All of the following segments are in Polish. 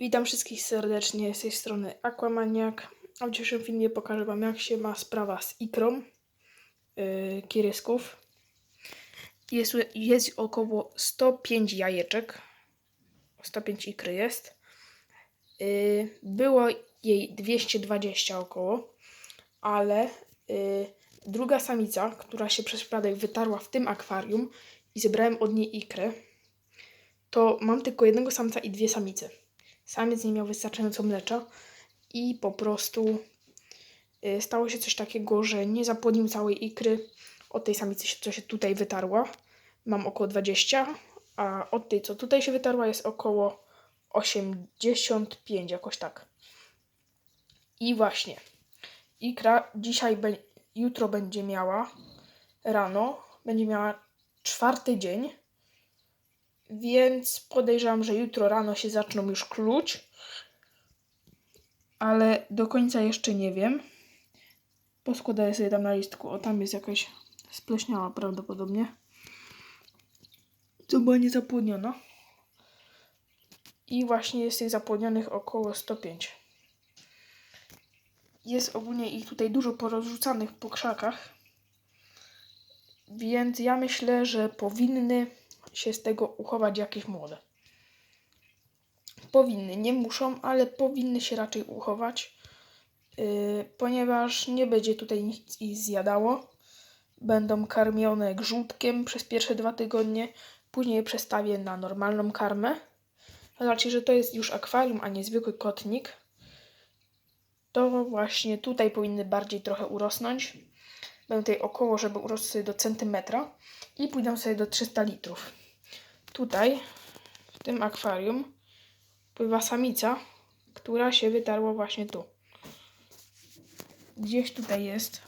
Witam wszystkich serdecznie z tej strony Aquamaniak. A w dzisiejszym filmie pokażę Wam jak się ma sprawa z ikrą yy. Jest, jest około 105 jajeczek. 105 ikry jest. Yy, było jej 220 około, ale yy, druga samica, która się przez przypadek wytarła w tym akwarium i zebrałem od niej ikrę, to mam tylko jednego samca i dwie samice. Samiec nie miał wystarczająco mlecza i po prostu y, stało się coś takiego, że nie zapłodnił całej ikry od tej samicy, co się tutaj wytarła. Mam około 20, a od tej, co tutaj się wytarła, jest około 85, jakoś tak. I właśnie, ikra dzisiaj, be, jutro będzie miała, rano, będzie miała czwarty dzień, więc podejrzewam, że jutro rano się zaczną już kluć. Ale do końca jeszcze nie wiem. Poskładaję sobie tam na listku. O, tam jest jakaś spleśniała prawdopodobnie. Co była niezapłodniona. I właśnie jest tych zapłodnionych około 105. Jest ogólnie ich tutaj dużo porozrzucanych po krzakach. Więc ja myślę, że powinny się z tego uchować jakieś młode. Powinny, nie muszą, ale powinny się raczej uchować, yy, ponieważ nie będzie tutaj nic ich zjadało. Będą karmione grzutkiem przez pierwsze dwa tygodnie, później przestawię na normalną karmę. Znaczy, że to jest już akwarium, a nie zwykły kotnik. To właśnie tutaj powinny bardziej trochę urosnąć. Będą tutaj około, żeby urosły sobie do centymetra i pójdą sobie do 300 litrów. Tutaj, w tym akwarium, pływa samica, która się wytarła właśnie tu. Gdzieś tutaj jest.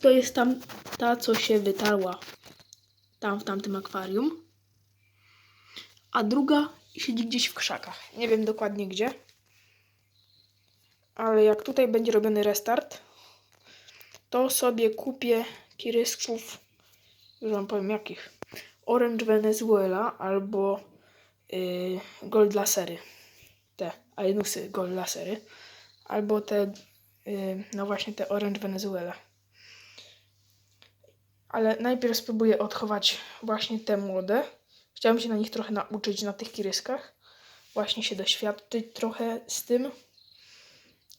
To jest tam ta, co się wytarła tam w tamtym akwarium. A druga siedzi gdzieś w krzakach. Nie wiem dokładnie gdzie. Ale jak tutaj będzie robiony restart, to sobie kupię kirysków, już wam powiem jakich. Orange Venezuela albo yy, Gold Lasery. Te Ainusy Gold Lasery. Albo te, yy, no właśnie te Orange Venezuela. Ale najpierw spróbuję odchować właśnie te młode. Chciałem się na nich trochę nauczyć, na tych kiryskach. Właśnie się doświadczyć trochę z tym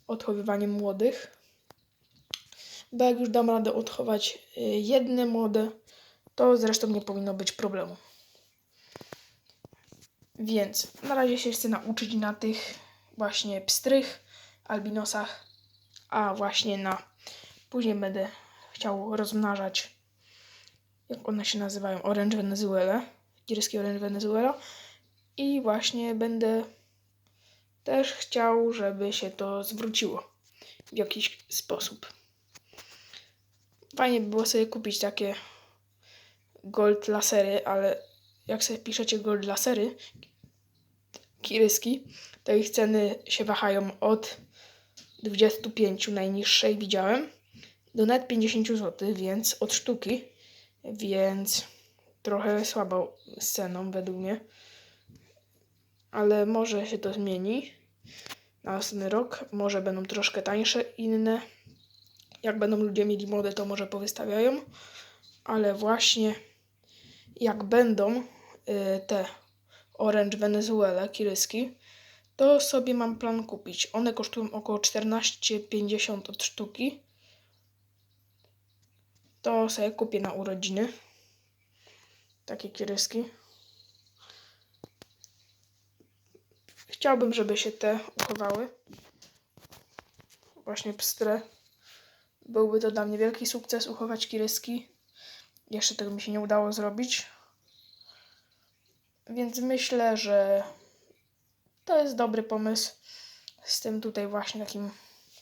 odchowywaniem młodych. Bo jak już dam radę odchować y, jedne młode, to zresztą nie powinno być problemu. Więc na razie się chcę nauczyć na tych właśnie pstrych, albinosach, a właśnie na później będę chciał rozmnażać, jak one się nazywają, Orange Venezuela, gierski Orange Venezuela i właśnie będę też chciał, żeby się to zwróciło w jakiś sposób. Fajnie by było sobie kupić takie gold lasery, ale jak sobie piszecie gold lasery, kiryski, to ich ceny się wahają od 25 najniższej widziałem do net 50 zł, więc od sztuki, więc trochę słabo z ceną według mnie. Ale może się to zmieni na następny rok. Może będą troszkę tańsze inne. Jak będą ludzie mieli młode, to może powystawiają. Ale właśnie jak będą y, te Orange Venezuela kiryski, to sobie mam plan kupić. One kosztują około 14,50 od sztuki. To sobie kupię na urodziny. Takie kiryski. Chciałbym, żeby się te uchowały. Właśnie pstre. Byłby to dla mnie wielki sukces uchować kiryski. Jeszcze tego mi się nie udało zrobić. Więc myślę, że to jest dobry pomysł z tym tutaj właśnie takim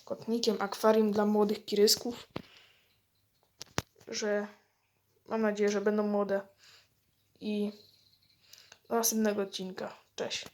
kotnikiem, akwarium dla młodych kirysków. Że mam nadzieję, że będą młode. I do następnego odcinka. Cześć.